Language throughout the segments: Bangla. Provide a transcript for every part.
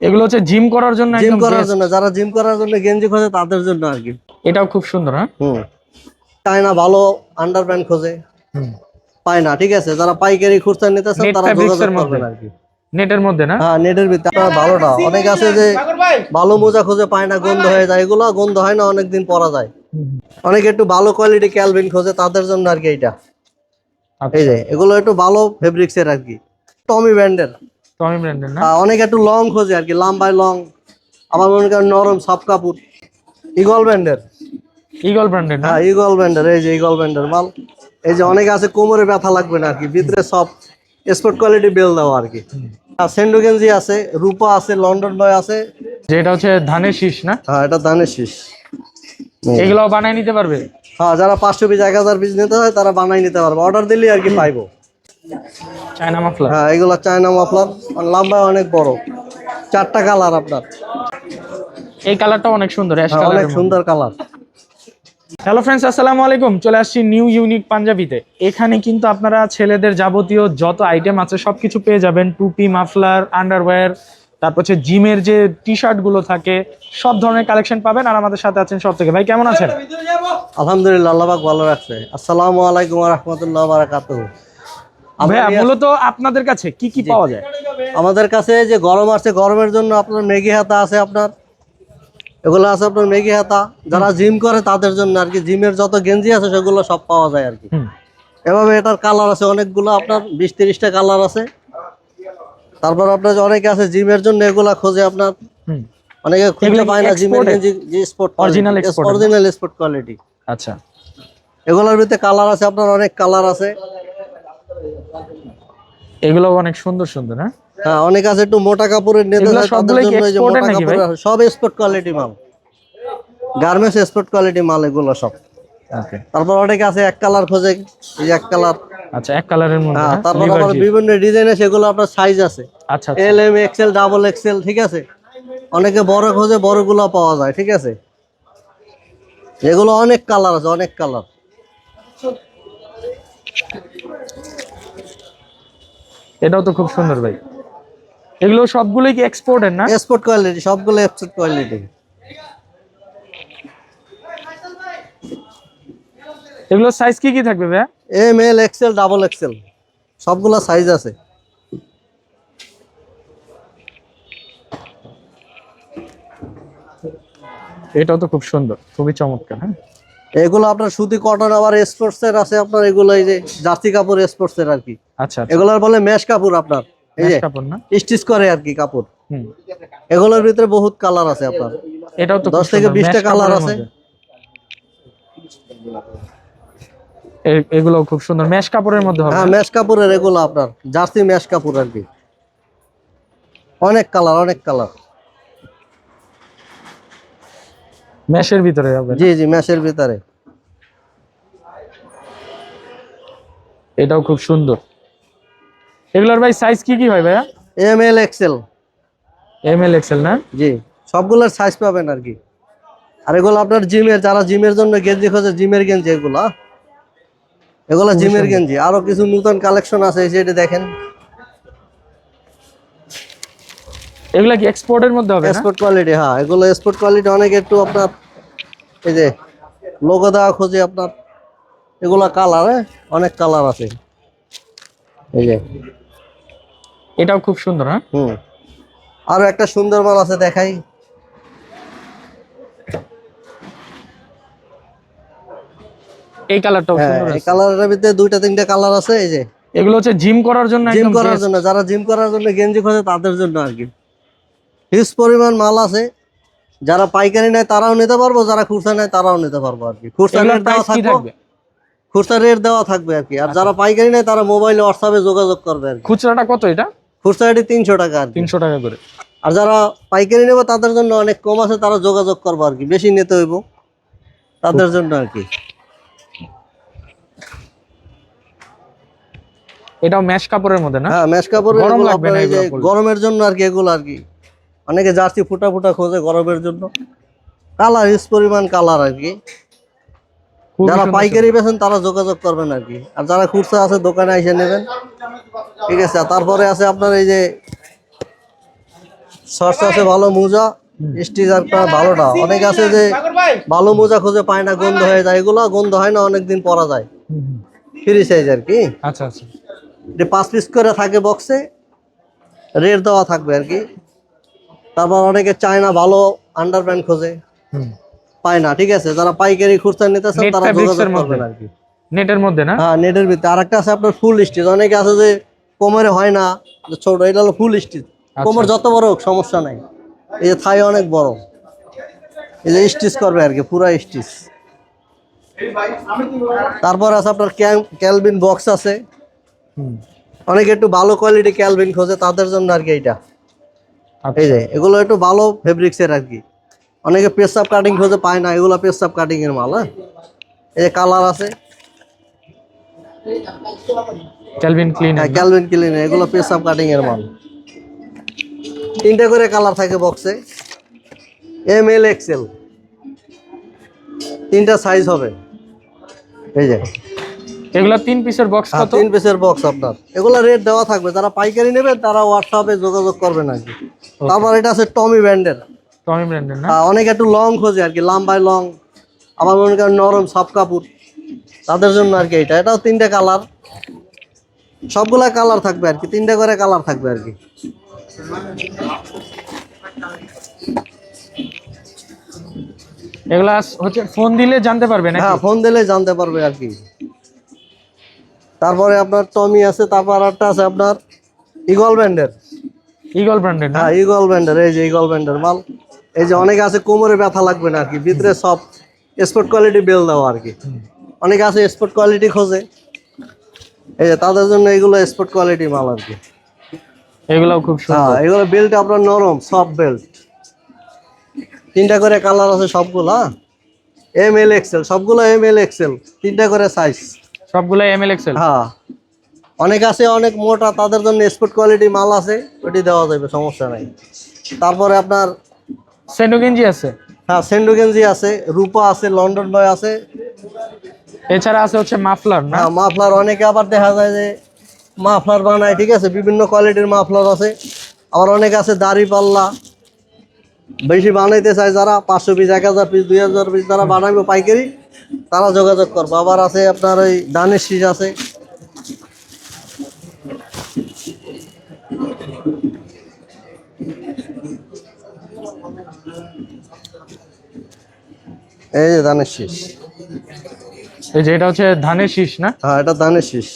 এগুলো হচ্ছে জিম করার জন্য জিম করার জন্য যারা জিম করার জন্য গেঞ্জি খোঁজে তাদের জন্য আর কি। এটাও খুব সুন্দর হ্যাঁ? হুম। চায় না ভালো আন্ডার প্যান্ট খোঁজে। হুম। পায় না ঠিক আছে? যারা পাইকারি খুচরা নিতে চান তারা যোগাযোগ করবেন আর কি। নেটের মধ্যে না? হ্যাঁ নেটের ভিতরে আপনার ভালোটা। অনেক আছে যে ভালো মোজা খোঁজে পায় না গন্ধ হয়ে যায়। এগুলো গন্ধ হয় না অনেকদিন পরা যায়। অনেকে একটু ভালো কোয়ালিটি ক্যালভিন খোঁজে তাদের জন্য আর কি এইটা। আচ্ছা। এই যে এগুলো একটু ভালো ফেব্রিক্সের আর কি। টমি ব্র্যান্ডের টমি ব্র্যান্ডের না? অনেক একটু লং খোঁজে আর কি লম্বায় লং আবার মনে করেন নরম সফট কাপড়। ইগল ব্র্যান্ডের ইগল ব্র্যান্ডের হ্যাঁ ইগল ব্র্যান্ডের এই যে ইগল ব্র্যান্ডের মাল। এই যে অনেকে আছে কোমরে ব্যথা লাগবে না আর কি ভিতরে সব স্পোর্ট কোয়ালিটি বেল দেওয়া আর কি। আর সেন্ডো গেঞ্জি আছে রূপা আছে লন্ডন বয় আছে। যেটা হচ্ছে ধানের শীষ না? হ্যাঁ এটা দানের শীষ। এগুলো বানায় নিতে পারবে? হ্যাঁ যারা পাঁচশো পিস এক হাজার পিস নিতে হয় তারা বানাই নিতে পারবে। অর্ডার দিলে আর কি পাইবো। China muffler? হ্যাঁ এগুলো চায়না মাফলার। লম্বা অনেক বড়। চারটা কালার আপনার। এই কালারটা অনেক সুন্দর হ্যাঁ, অনেক সুন্দর কালার। হ্যালো ফ্রেন্ডস আসসালামু আলাইকুম। চলে আসছি নিউ ইউনিক পাঞ্জাবিতে। এখানে কিন্তু আপনারা ছেলেদের যাবতীয় যত আইটেম আছে সবকিছু পেয়ে যাবেন। টুপি মাফলার আন্ডারওয়্যার তারপর হচ্ছে জিমের যে টি শার্টগুলো থাকে সব ধরনের কালেকশন পাবেন। আর আমাদের সাথে আছেন সব থেকে ভাই কেমন আছেন? আলহামদুলিল্লাহ আল্লাহ ভালো রাখছে। আসসালামু আলাইকুম রহমতুল্লাহ বারাকাতুহু। মূলত আপনাদের কাছে কি কি পাওয়া যায়? আমাদের কাছে যে গরম আছে গরমের জন্য আপনার মেগি হাতা আছে আপনার। এগুলো আছে আপনার মেগি হাতা। যারা জিম করে তাদের জন্য আর কি জিমের যত গেঞ্জি আছে সেগুলো সব পাওয়া যায় আর কি। এভাবে এটার কালার আছে অনেকগুলো আপনার বিশ তিরিশটা কালার আছে। তারপর আপনার অনেকে আছে জিমের জন্য এগুলা খোঁজে আপনার। অনেকে খুঁজে পায় না জিমের গেঞ্জি যে স্পোর্ট অরিজিনাল স্পোর্ট কোয়ালিটি আচ্ছা। এগুলোর ভিতরে কালার আছে আপনার অনেক কালার আছে। এগুলো অনেক সুন্দর সুন্দর হ্যাঁ? হ্যাঁ অনেক আছে একটু মোটা কাপড়ের নিতে এগুলো তাদের জন্য এই যে মোটা? সব স্পোর্ট কোয়ালিটি মাল। গার্মেন্টস স্পোর্ট কোয়ালিটি মাল এগুলো সব। ওকে। তারপর অনেকে আছে এক কালার খোঁজে এই এক কালার। আচ্ছা এক কালারের মধ্যে হ্যাঁ হ্যাঁ? তারপর আবার। বিভিন্ন ডিজাইনে সেগুলো আপনার সাইজ আছে। আচ্ছা আচ্ছা। L M XL double XL ঠিক আছে? অনেকে বড় খোঁজে বড়গুলো পাওয়া যায় ঠিক আছে? এগুলো অনেক কালার আছে অনেক কালার এটাও তো খুব সুন্দর ভাই। এগুলো সবগুলোই কি এক্সপোর্টের না? স্পোর্ট কোয়ালিটি সবগুলো এক্সপোর্ট কোয়ালিটি এগুলো সাইজ কি কি থাকবে ভাইয়া? M L XL double XL সবগুলো সাইজ আছে। এটাও তো খুব সুন্দর খুবই চমৎকার হ্যাঁ? এগুলো আপনার সুতি কটন আবার স্পোর্টস এর আছে আপনার এগুলো এই যে জার্সি কাপড় স্পোর্টস এর আর কি। আচ্ছা আচ্ছা। এগুলোর বলে মেশ কাপড় আপনার। এই যে স্টিচ করে আর কি কাপড়। হুম। এগুলোর ভিতরে বহুত কালার আছে আপনার। এটাও তো খুব দশ থেকে সুন্দর, বিশটা ম্যাশ কালার আছে। এগুলো খুব সুন্দর ম্যাশ কাপড়ের মধ্যে হবে হ্যাঁ মেশ কাপড়ের এগুলো আপনার জার্সি মেশ কাপড় আর কি। অনেক কালার অনেক কালার ম্যাশের ভিতরে হবে জি জি মেশের ভিতরে। এটাও খুব সুন্দর। এগুলোর ভাই সাইজ কি কি হয় ভাইয়া? M L XL M L XL না? জি সবগুলোর সাইজ পাবেন আর কি। আর এগুলো আপনার জিমের যারা জিমের জন্য গেঞ্জি খোঁজে জিমের গেঞ্জি এগুলো এগুলো জিমের গেঞ্জি। আরও কিছু নতুন কালেকশন আছে যে দেখেন। এগুলা কি এক্সপোর্টের মধ্যে হবে না? স্পোর্ট কোয়ালিটি হ্যাঁ এগুলো স্পোর্ট কোয়ালিটি অনেক একটু আপনার এই যে লোগো দেওয়া খোঁজে আপনার এগুলা কালার অনেক কালার আছে। এই যে। এটাও খুব সুন্দর হ্যাঁ? হুম। আরও একটা সুন্দর মাল আছে দেখাই। এই কালারটাও হ্যাঁ সুন্দর এই কালারের ভিতরে দুইটা তিনটা কালার আছে এই যে। এগুলো হচ্ছে জিম করার জন্য জিম করার জন্য যারা জিম করার জন্য গেঞ্জি খোঁজে তাদের জন্য আর কি। হিউজ পরিমাণ মাল আছে। যারা পাইকারি নেয় তারাও নিতে পারব। যারা খুচরা নেয় তারাও নিতে পারব আর কি। খুচরা রেট দেওয়া থাকবে। খুচরা রেট দেওয়া থাকবে আর কি। আর যারা পাইকারি নেয় তারা মোবাইলে হোয়াটসঅ্যাপে যোগাযোগ করবে আর খুচরাটা কত এটা? খুচরা রেটে তিনশো টাকা আর তিনশো টাকা করে। আর যারা পাইকারি নেবে তাদের জন্য অনেক কম আছে তারা যোগাযোগ করব আর কি। বেশি নিতে হইব। তাদের জন্য আর কি। এটাও ম্যাশ কাপড়ের মধ্যে না? হ্যাঁ মেশ কাপড়ের গরম লাগবে না। গরমের জন্য আর কি এগুলো আর কি। অনেকে জার্সি ফুটা ফুটা খোঁজে গরমের জন্য। কালার ইস পরিমাণ কালার আর কি। যারা পাইকারি বেছেন তারা যোগাযোগ করবেন আর কি। আর যারা খুচরা আছে দোকানে এসে নেবেন। ঠিক আছে আর তারপরে আছে আপনার এই যে শর্টস আছে ভালো মোজা স্টিকার ভালোটা। অনেক আছে যে ভালো মোজা খুঁজে পায় না গন্ধ হয়ে যায়। এগুলো গন্ধ হয় না অনেকদিন পরা যায়। ফ্রি সাইজ আর কি। আচ্ছা আচ্ছা। এটা পাঁচ পিস করে থাকে বক্সে রেট দেওয়া থাকবে আর কি। তারপর অনেকে চায় না ভালো আন্ডার প্যান্ট খোঁজে পায় না ঠিক আছে? যারা পাইকারি খুচরা নিতেছেন Net তারা যোগাযোগ? করবেন। আর কি নেটের মধ্যে না? হ্যাঁ নেটের ভিতরে। আর একটা আছে আপনার ফুল স্টিচ অনেকে আছে যে কোমরে হয় না ছোট এটা হলো ফুল স্টিচ কোমর যত বড় হোক সমস্যা নাই। এই যে থাই অনেক বড়। এই যে স্টিচ করবে আর কি পুরা স্টিচ তারপর আছে আপনার ক্যাল- ক্যালভিন বক্স আছে। অনেকে একটু ভালো কোয়ালিটি ক্যালভিন খোঁজে তাদের জন্য আর কি এইটা। এই যে এগুলো একটু ভালো ফেব্রিক্সের আর কি। অনেকে পেশাব কাটিং খোঁজে পায় না এগুলো পেশাব কাটিং এর মাল হ্যাঁ? এই যে কালার আছে। ক্যালভিন ক্লিন হ্যাঁ ক্যালভিন ক্লিন এগুলো পেশাব কাটিং এর মাল। তিনটা করে কালার থাকে বক্সে এম এল এক্সেল তিনটা সাইজ হবে। এই যে এগুলা তিন পিসের বক্স হ্যাঁ, কত? তিন পিসের বক্স আপনার। এগুলো রেট দেওয়া থাকবে। যারা পাইকারি নেবেন তারা হোয়াটসঅ্যাপে যোগাযোগ করবেন আর কি। তারপর এটা আছে টমি ব্র্যান্ডের টমি ব্র্যান্ডের না? হ্যাঁ, অনেকে একটু লং খোঁজে আর কি লাম্বাই লং আবার মনে করেন নরম সফট কাপড়। তাদের জন্য আর কি এটা। এটাও তিনটে কালার সবগুলা কালার থাকবে আর কি তিনটে করে কালার থাকবে আর কি। এগুলা হচ্ছে ফোন দিলে জানতে পারবে না হ্যাঁ ফোন দিলে জানতে পারবে আর কি। তারপরে আপনার টমি আছে তারপর একটা আছে আপনার ইগল ব্যান্ডের ইগল ব্র্যান্ডের হ্যাঁ ইগল ব্যান্ডের এই যে ইগল ব্যান্ডের মাল। এই যে অনেকে আছে কোমরে ব্যথা লাগবে না আর কি ভিতরে সব স্পোর্ট কোয়ালিটি বেল দেওয়া আর কি। অনেকে আছে স্পোর্ট কোয়ালিটি খোঁজে। এই যে তাদের জন্য এগুলো স্পোর্ট কোয়ালিটি মাল আর কি। এগুলাও খুব সুন্দর। হ্যাঁ এগুলো বেল্ট আপনার নরম সফট বেল্ট তিনটা করে কালার আছে সবগুলো এম এল এক্সেল সবগুলো এম এল এক্সেল তিনটা করে সাইজ সবগুলো এমএল এক্সেল হ্যাঁ। অনেক আছে অনেক মোটা তাদের জন্য স্পোর্ট কোয়ালিটি মাল আছে ওটি দেওয়া যাবে সমস্যা নাই। তারপরে আপনার সেন্ডো গেঞ্জি আছে? হ্যাঁ সেন্ডো গেঞ্জি আছে রূপা আছে লন্ডন বয় আছে। এছাড়া আছে হচ্ছে মাফলার না? হ্যাঁ মাফলার অনেকে আবার দেখা যায় যে মাফলার বানায় ঠিক আছে? বিভিন্ন কোয়ালিটির মাফলার আছে। আবার অনেক আছে দাড়ি পাল্লা বেশি বানাইতে চায় যারা পাঁচশো পিস এক হাজার পিস দুই হাজার পিস যারা বানাইবে পাইকারি তারা যোগাযোগ করব। আবার আছে আপনার ওই দানের শীষ আছে। এই যে দানের শীষ। এই যে এটা হচ্ছে ধানের শীষ না? হ্যাঁ এটা দানের শীষ।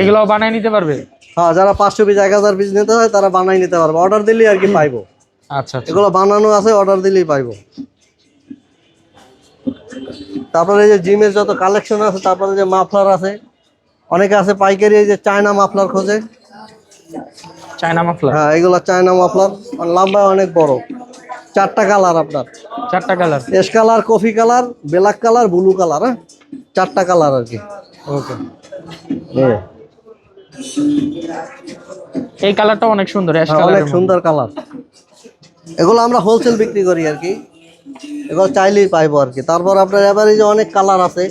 এগুলাও বানায় নিতে পারবে? হ্যাঁ যারা পাঁচশো পিস এক হাজার পিস নিতে হয় তারা বানাই নিতে পারবে। অর্ডার দিলেই আর কি পাইবো। আচ্ছা আচ্ছা। এগুলো বানানো আছে অর্ডার দিলেই পাইবো। তারপরে এই যে জিমের যত কালেকশন আছে তারপরে যে মাফলার আছে অনেকে আছে পাইকারি এই যে চায়না মাফলার খোঁজে। China muffler? হ্যাঁ এগুলো চায়না মাফলার লম্বা অনেক বড়। চারটা কালার আপনার। চারটা colour ash colour coffee colour black colour blue colour হ্যাঁ? চারটা কালার আর কি। ওকে। এই। কালারটা অনেক সুন্দর হ্যাঁ, অনেক সুন্দর কালার এগুলো আমরা হোলসেল বিক্রি করি আর কি। এগুলো চাইলেই পাইবো আর কি। তারপর আপনার এবারে যে অনেক কালার আছে।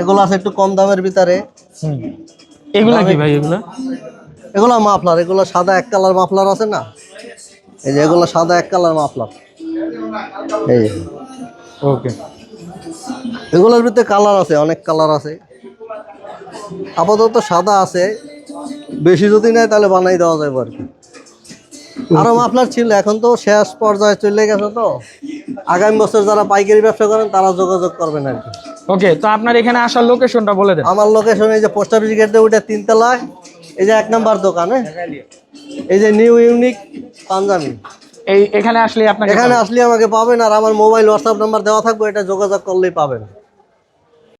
এগুলো আছে একটু কম দামের ভিতরে। এগুলা কি ভাই এগুলা? এগুলো মাফলার। এগুলো সাদা এক কালার মাফলার আছে না? এই যে এগুলো সাদা এক কালার মাফলার। এই ওকে। এগুলোর ভিতরে কালার আছে অনেক কালার আছে। আপাতত সাদা আছে। বেশি যদি নেয় তাহলে বানাই দেওয়া যাবে আর কি। আরও মাফলার ছিল এখন তো শেষ পর্যায়ে চলে গেছে তো। আগামী বছর যারা পাইকারি ব্যবসা করেন তারা যোগাযোগ করবেন আর কি। ওকে তো আপনার এখানে আসার লোকেশনটা বলে দেন। আমার লোকেশন এই যে পোস্ট অফিস গেটে উঠে তিনতলায় এই যে এক নাম্বার দোকান হ্যাঁ? এই যে নিউ ইউনিক পাঞ্জাবি। এই এখানে আসলে আপনাকে এখানে আসলে আমাকে পাবেন আর আমার মোবাইল হোয়াটসঅ্যাপ নাম্বার দেওয়া থাকবে এটা যোগাযোগ করলেই পাবেন।